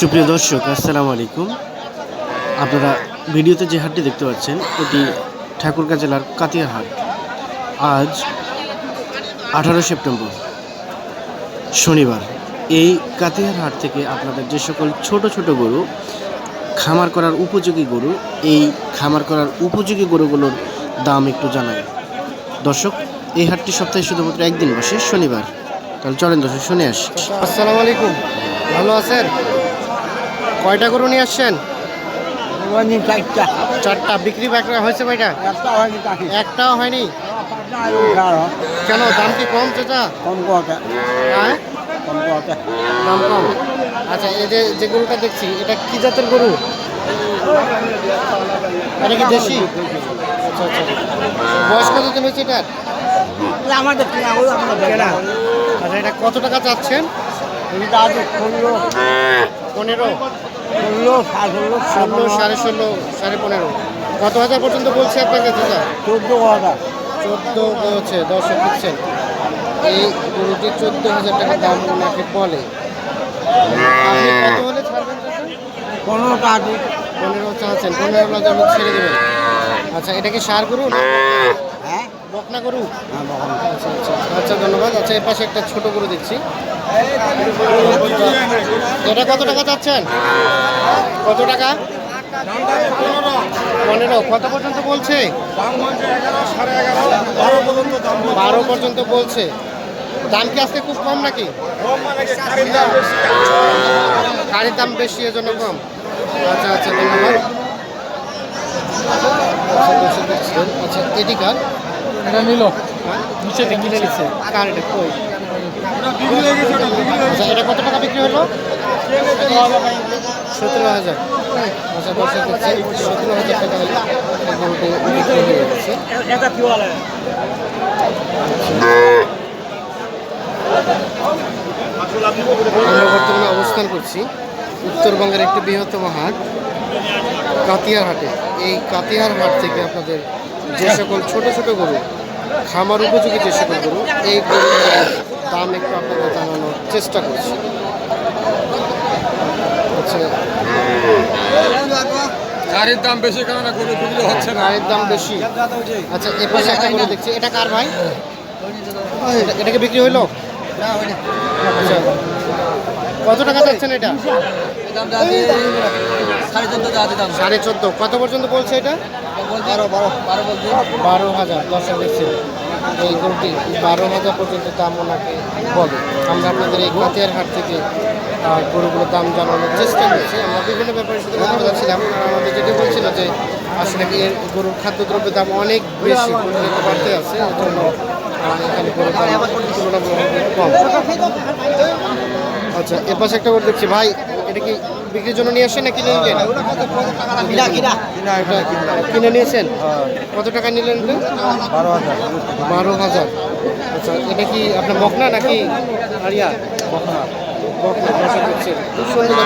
সুপ্রিয় দর্শক, আসসালামু আলাইকুম। আপনারা ভিডিওতে যে হাটটি দেখতে পাচ্ছেন, এটি ঠাকুরগাঁ জেলার কাতিয়া হাট। আজ আঠারো সেপ্টেম্বর, শনিবার। এই কাতিয়ার হাট থেকে আপনাদের যে সকল ছোট ছোট গরু, খামার করার উপযোগী গরু, এই খামার করার উপযোগী গরুগুলোর দাম একটু জানাই। দর্শক, এই হাটটি সপ্তাহে শুধুমাত্র একদিন বসে, শনিবার। তাহলে চলেন দর্শক, শুনে আস। আসসালামু আলাইকুম। ভালো আছেন? কয়টা গরু নিয়ে আসছেন? চারটা। চারটা। বিক্রি বাকরা হয়েছে কয়টা একটা হয়নি কাকি। একটাও হয়নি? কেন দাম কি কম চাচা? কম হ্যাঁ? কম দাম কম। আচ্ছা এই যে গরুটা দেখছি এটা কি জাতের গরু? এটা কি দেশি? আচ্ছা আচ্ছা। বয়স হয়েছে এটার? আমাদের আচ্ছা এটা কত টাকা চাচ্ছেন? এটা আছে ষোলো পনেরো। ষোলো সাড়ে ষোলো ষোলো সাড়ে ষোলো সাড়ে পনেরো। কত হাজার পর্যন্ত বলছে আপনাকে দাদা চোদ্দ হাজার। চোদ্দ হচ্ছে দর্শক দিচ্ছেন এই গরুটি চোদ্দ হাজার টাকা দাম ওনাকে বলে? আপনি কত হলে ছাড়বেন চাচা? পনেরোটা আছে। পনেরো পনেরো হাজার ছেড়ে দেবেন। আচ্ছা এটা কি সার গরু? না হ্যাঁ বকনা গরু হ্যাঁ আচ্ছা আচ্ছা আচ্ছা ধন্যবাদ আচ্ছা এর পাশে একটা ছোট গরু দেখছি এটা কত টাকা চাচ্ছেন কত টাকা পনেরো কত পর্যন্ত বলছে বারো পর্যন্ত বলছে দাম কি আজকে খুব কম নাকি গাড়ির দাম বেশি এজন্য কম আচ্ছা আচ্ছা ধন্যবাদ আচ্ছা। আচ্ছা এটি কার এটা নিল। নিচে কই? আচ্ছা এটা কত টাকা বিক্রি হলো? সতেরো হাজার। আচ্ছা সতেরো হাজার টাকা বিক্রি হয়ে গেছে আমরা বর্তমানে অবস্থান করছি উত্তরবঙ্গের একটি বৃহত্তম হাট কাতিয়ার হাটে এই কাতিয়ার হাট থেকে আপনাদের যে সকল ছোট ছোট গরু খামার উপযোগী যে সকল গরু এই গরুগুলোর দাম একটু আপনাদের জানানোর চেষ্টা করছি। আচ্ছা। গাড়ির দাম বেশি কারণ গরু বিক্রি হচ্ছে না। গায়ের দাম বেশি। আচ্ছা একটা গরু দেখছি। এটা কার ভাই? এটা- এটাকে বিক্রি হইল? আচ্ছা। কত টাকা যাচ্ছেন এটা? সাড়ে চোদ্দ। কত পর্যন্ত বলছে এটা? বারো বারো বারো হাজার দেখছি এই গরুটি বারো হাজার পর্যন্ত দাম ওনাকে বলে। আমরা আপনাদের এই কাতিয়ার হাট থেকে গরুগুলোর দাম জানানোর চেষ্টা করছি। আমরা বিভিন্ন ব্যাপারের সাথে কথা বলছিলাম। আমাদের যেটি বলছিল যে, আসলে কি এর গরুর খাদ্যদ্রব্যের দাম অনেক বেশি বাড়তে আছে জন্য এখানে গরুর দাম তুলনামূলক কম। আচ্ছা এর পাশে একটা গরু দেখছি। ভাই, এটা কি বিক্রির জন্য নিয়ে আসেন না কিনে নিলেন কিনা কিনা নিয়েছেন? কত টাকা নিলেন? বারো হাজার। বারো হাজার। আচ্ছা এটা কি আপনার বকনা নাকি আরিয়া বকনা। খুব সুন্দর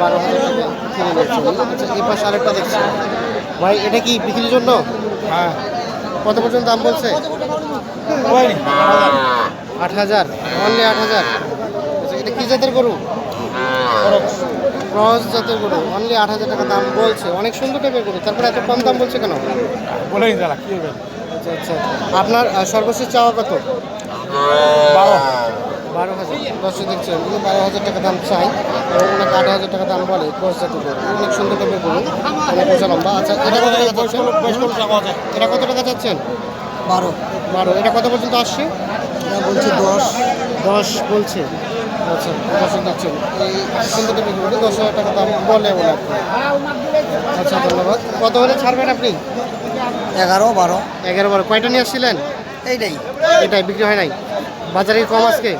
বারো হাজার। টাকা কিনে আচ্ছা এই পাশে আরেকটা দেখছি। ভাই এটা কি বিক্রির জন্য? হ্যাঁ। কত পর্যন্ত দাম বলছে? আট হাজার। অনলি আট হাজার। আচ্ছা এটা কি জাতের গরু? ক্রস জাতের গরু অনলি আট হাজার টাকা দাম বলছে। অনেক সুন্দর টাইপের গরু তারপরে এত কম দাম বলছে কেন? বলে দাঁড়া কি হবে? আচ্ছা আচ্ছা। আপনার সর্বশেষ চাওয়া কত? বারো। বারো হাজার। দশ দেখছেন উনি বারো হাজার টাকা দাম চাই এবং ওনাকে আট হাজার টাকা দাম বলে ক্রস জাতের গরু। অনেক সুন্দর টাইপের গরু অনেক উঁচা লম্বা। আচ্ছা এটা কত টাকা চাচ্ছেন? এটা কত টাকা চাচ্ছেন? বারো। বারো। এটা কত পর্যন্ত আসছে? বলছে দশ। দশ বলছে। আচ্ছা এই সুন্দর গরু দশ হাজার টাকা দাম বলে ওনাকে আচ্ছা ধন্যবাদ। কত হলে ছাড়বেন আপনি? এগারো বারো। এগারো বারো। কয়টা নিয়ে আসছিলেন? এইটাই। এটাই বিক্রি হয় নাই? বাজারে কি কম আজকে?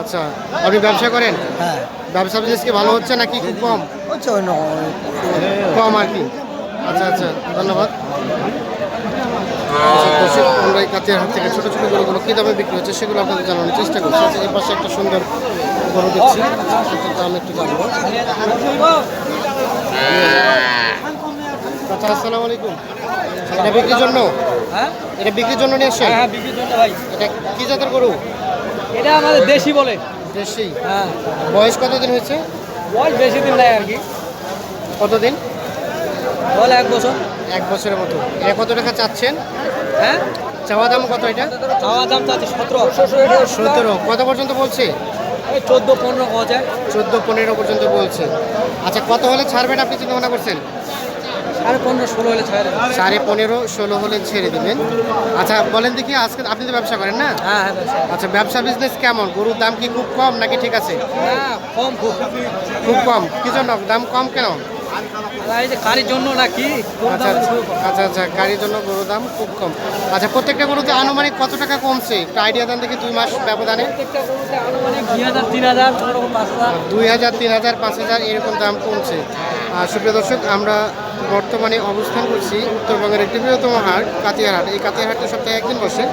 আচ্ছা আপনি ব্যবসা করেন? হ্যাঁ। ব্যবসা বিজনেস কি ভালো হচ্ছে নাকি খুব কম? হচ্ছে কম আর কি। আচ্ছা আচ্ছা ধন্যবাদ। দর্শক, আমরা এই কাতিয়ার হাট থেকে ছোটো ছোটো গরুগুলো কী দামে বিক্রি হচ্ছে সেগুলো আপনাদের জানানোর চেষ্টা করছি। আচ্ছা, এই পাশে একটা সুন্দর গরু দেখছি। সেটার দাম একটু জানব। আচ্ছা আসসালামু আলাইকুম। এটা বিক্রির জন্য? হ্যাঁ? এটা বিক্রির জন্য নিয়ে আসছেন? হ্যাঁ বিক্রির জন্য ভাই। এটা কি জাতের গরু? এটা আমাদের দেশি বলে। দেশি? হ্যাঁ। বয়স কতদিন হয়েছে? বল বেশি দিন নাই আর কি। কতদিন? বল এক বছর। এক বছরের মতো। এটা কত টাকা চাচ্ছেন? হ্যাঁ? চাওয়া দাম কত এটা? খাওয়া দাম আছে সতেরো। সতেরো। কত পর্যন্ত বলছে? চোদ্দ পনেরো পাওয়া যায়। চোদ্দ পনেরো পর্যন্ত বলছে। আচ্ছা কত হলে ছাড়বেন আপনি চিন্তা ভাবনা করছেন? সাড়ে পনেরো ষোলো হলে ছাড়ে সাড়ে পনেরো ষোলো হলে ছেড়ে দেবেন। আচ্ছা বলেন দেখি আজকে আপনি তো ব্যবসা করেন না? হ্যাঁ হ্যাঁ আচ্ছা ব্যবসা বিজনেস কেমন? গরুর দাম কি খুব কম নাকি ঠিক আছে? হ্যাঁ কম খুব। খুব কম। কি জন্য? দাম কম কেন? এই যে কারির জন্য নাকি আচ্ছা আচ্ছা আচ্ছা আচ্ছা জন্য গরুর দাম খুব কম। আচ্ছা প্রত্যেকটা গরুতে আনুমানিক কত টাকা কমছে? একটু আইডিয়া দেন দেখি দুই মাস ব্যবধানে। দুই হাজার তিন হাজার পাঁচ হাজার। এরকম দাম কমছে। আর সুপ্রিয় দর্শক আমরা বর্তমানে অবস্থান করছি উত্তরবঙ্গের একটি বৃহত্তম হাট কাতিয়ার হাট। এই কাতিয়ার হাটে সপ্তাহে একদিন বসে।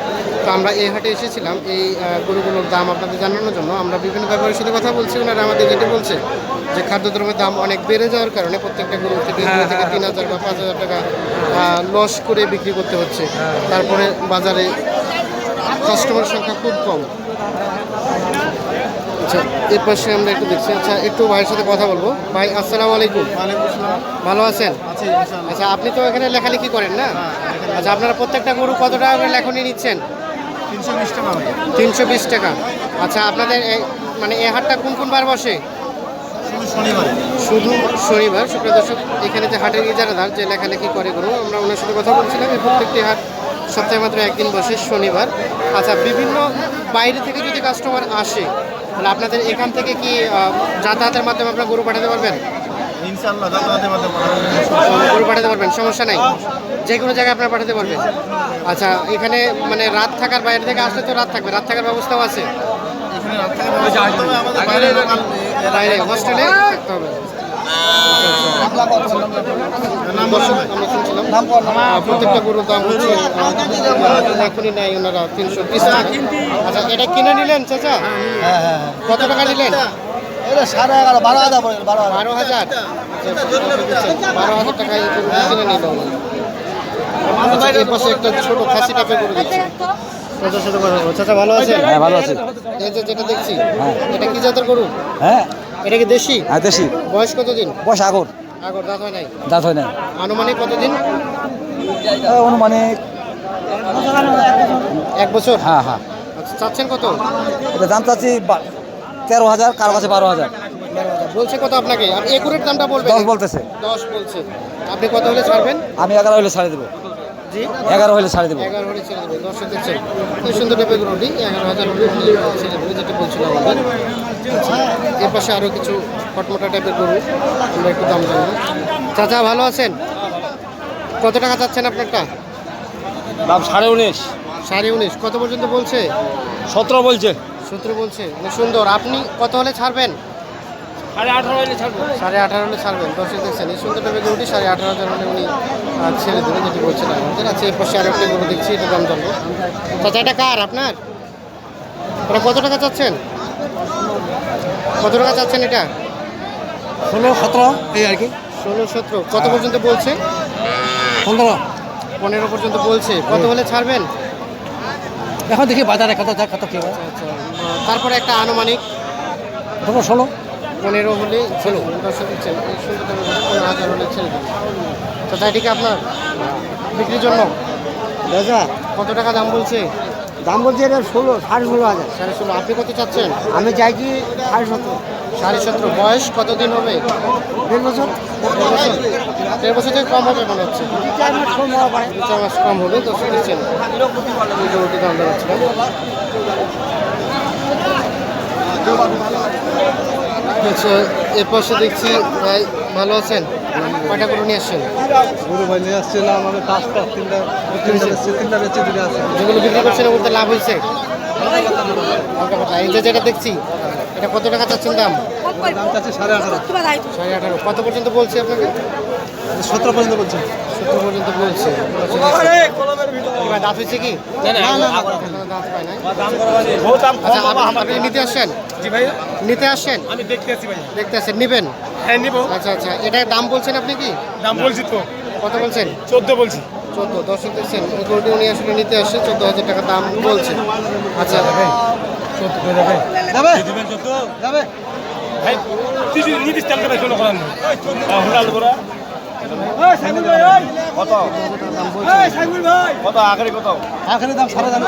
তো আমরা এই হাটে এসেছিলাম। এই গরুগুলোর দাম আপনাদের জানানোর জন্য। আমরা বিভিন্ন ব্যাপারের সাথে কথা বলছি ওনারা আমাদের যেটি বলছে। যে খাদ্যদ্রব্যের দাম অনেক বেড়ে যাওয়ার কারণে প্রত্যেকটা গরু থেকে দুই থেকে তিন হাজার বা পাঁচ হাজার টাকা লস করে বিক্রি করতে হচ্ছে। তারপরে বাজারে কাস্টমার সংখ্যা খুব কম। আচ্ছা এর পাশে আমরা একটু দেখছি। আচ্ছা একটু ভাইয়ের সাথে কথা বলব। ভাই আসসালামু আলাইকুম। ভালো আছেন? আচ্ছা আপনি তো এখানে লেখালেখি করেন না? আচ্ছা আপনারা প্রত্যেকটা গরু কত টাকা করে লেখনি নিচ্ছেন? তিনশো বিশ টাকা। তিনশো বিশ টাকা। আচ্ছা আপনাদের মানে এ হাটটা কোন কোন বার বসে? শুধু শনিবার? সুপ্রিয় দর্শক এখানে যে হাটের ইজারাদার যে লেখালেখি করে গরু আমরা ওনার সাথে কথা বলছিলাম। এই প্রত্যেকটি হাট সপ্তাহে মাত্র একদিন বসে শনিবার। আচ্ছা বিভিন্ন বাইরে থেকে যদি কাস্টমার আসে তাহলে আপনাদের এখান থেকে কি যাতায়াতের মাধ্যমে আপনারা গরু পাঠাতে পারবেন? ইনশাল্লাহ যাতায়াতের মাধ্যমে গরু পাঠাতে পারবেন সমস্যা নাই। যে কোনো জায়গায় আপনারা পাঠাতে পারবেন। আচ্ছা এখানে মানে রাত থাকার বাইরে থেকে আসলে তো রাত থাকবে রাত থাকার ব্যবস্থাও আছে। এখানে রাত আছে, তবে আমাদের বাইরে বাইরে প্রত্যেকটা গরুর দাম এখনই নেয় ওনারা তিনশো টাকা আচ্ছা এটা কিনে নিলেন চাচা কত টাকা নিলেন এটা সাড়ে এগারো বারো হাজার বারো বারো হাজার বারো হাজার টাকায় কিনে নিল একটা ছোট খাসি টাপের গরু দেখছি চাচা ভালো আছে? হ্যাঁ ভালো আছে। এই যে যেটা দেখছি এটা কি জাতের গরু? হ্যাঁ। এটা কি দেশি? আর দেশি। বয়স কতদিন? বয়স আগর। আগর দাঁত হয় নাই? দাঁত হয় আনুমানিক কতদিন? এক বছর? হ্যাঁ হ্যাঁ। আচ্ছা চাচ্ছেন কত? এটা দাম চাচ্ছি তেরো হাজার কারও কাছে বারো হাজার। বলছে কত আপনাকে? আর একুরের দামটা বলবেন? দশ বলতেছে। দশ বলছে। আপনি কত হলে ছাড়বেন? আমি এগারো হলে ছাড়ে দেবো। এগারো হলে ছাড়ে দেবো। এগারো হলে ছেড়ে দেবে। সুন্দর টাইপের এগারো হাজার উনি ছেড়ে দেবে যেটা বলছিলাম আচ্ছা, এর পাশে আরও কিছু ফটমোটা টাইপের গরু আমরা একটু দাম জানব। চাচা ভালো আছেন? কত টাকা চাচ্ছেন আপনারটা? দাম সাড়ে উনিশ। সাড়ে উনিশ। কত পর্যন্ত বলছে? সতেরো বলছে। সতেরো বলছে। মানে সুন্দর। আপনি কত হলে ছাড়বেন? সাড়ে আঠারো হলে ছাড়বো? সাড়ে আঠারো হলে ছাড়বেন। দর্শক দেখছেন এই সুন্দর টাইপের গরুটি সাড়ে আঠারো হাজার হলে উনি ছেড়ে দেবে যেটি বলছিলেন আমাদের আচ্ছা এর পাশে আরেকটা গরু দেখছি এটা দাম জানব। চাচা এটা কার আপনার? ওটা কত টাকা চাচ্ছেন? কত টাকা চাচ্ছেন এটা? ষোলো সতেরো এই আর কি। ষোলো সতেরো। কত পর্যন্ত বলছে? পনেরো। পনেরো পর্যন্ত বলছে। কত হলে ছাড়বেন? এখন দেখি বাজারে কত কত কি হয়। আচ্ছা তারপরে একটা আনুমানিক। ষোলো। পনেরো হলে ষোলো দর্শক দিচ্ছেন এই সুন্দর টাইপের পনেরো হাজার হলে ছেড়ে দেবেন চাচা এটিকে আপনার বিক্রির জন্য? দাদা কত টাকা দাম বলছে? দাম বলছে এটা ষোলো সাড়ে ষোলো হাজার। সাড়ে ষোলো। আপনি কত চাচ্ছেন? আমি চাইছি সাড়ে সতেরো। সাড়ে সতেরো। বয়স কতদিন হবে? দেড় বছর। দেড় বছর থেকে কম হবে মনে হচ্ছে। চার মাস কম হওয়া পারে। দু চার মাস কম হবে দশ দিচ্ছেন এই গরুটি দাম দেওয়াচ্ছিলাম এর পাশে দেখছি ভাই ভালো আছেন? কয়টা গরু নিয়ে আসছেন? গরু ভাই নিয়ে আসছিলাম আমি পাঁচটা তিনটা তিনটা তিনটা। বেচছি আছে। যেগুলো বিক্রি করছেন ওগুলোতে লাভ হয়েছে। এই যে যেটা দেখছি এটা কত টাকা চাচ্ছেন দাম? দাম চাচ্ছি সাড়ে আঠারো। সাড়ে আঠারো। কত পর্যন্ত বলছি আপনাকে? সতেরো পর্যন্ত বলছি। সত্তর পর্যন্ত বলছে। দাঁত হয়েছে কি? এখনও দাঁত পায় নাই? আচ্ছা আপ- আপনি নিতে আসছেন? জি ভাই নিতে আসছেন? আমি দেখতে আসছি ভাই দেখতে আসছেন নিবেন? হ্যাঁ নিবো। আচ্ছা আচ্ছা এটার দাম বলছেন আপনি কি? দাম বলছি তো। কত বলছেন? চোদ্দ বলছি। চোদ্দ দর্শক দেখছেন এই গরুটি উনি আসলে নিতে আসছে চোদ্দ হাজার টাকা দাম বলছে আচ্ছা চোদ্দ যাবে যাবে দিবেন চোদ্দ। যাবে ভাই। কিছু নির্দিষ্ট করে শোনো করার নেই। হোলাল করা। কত? কত? আখেরি কত? আখেরি দাম সাড়ে জানো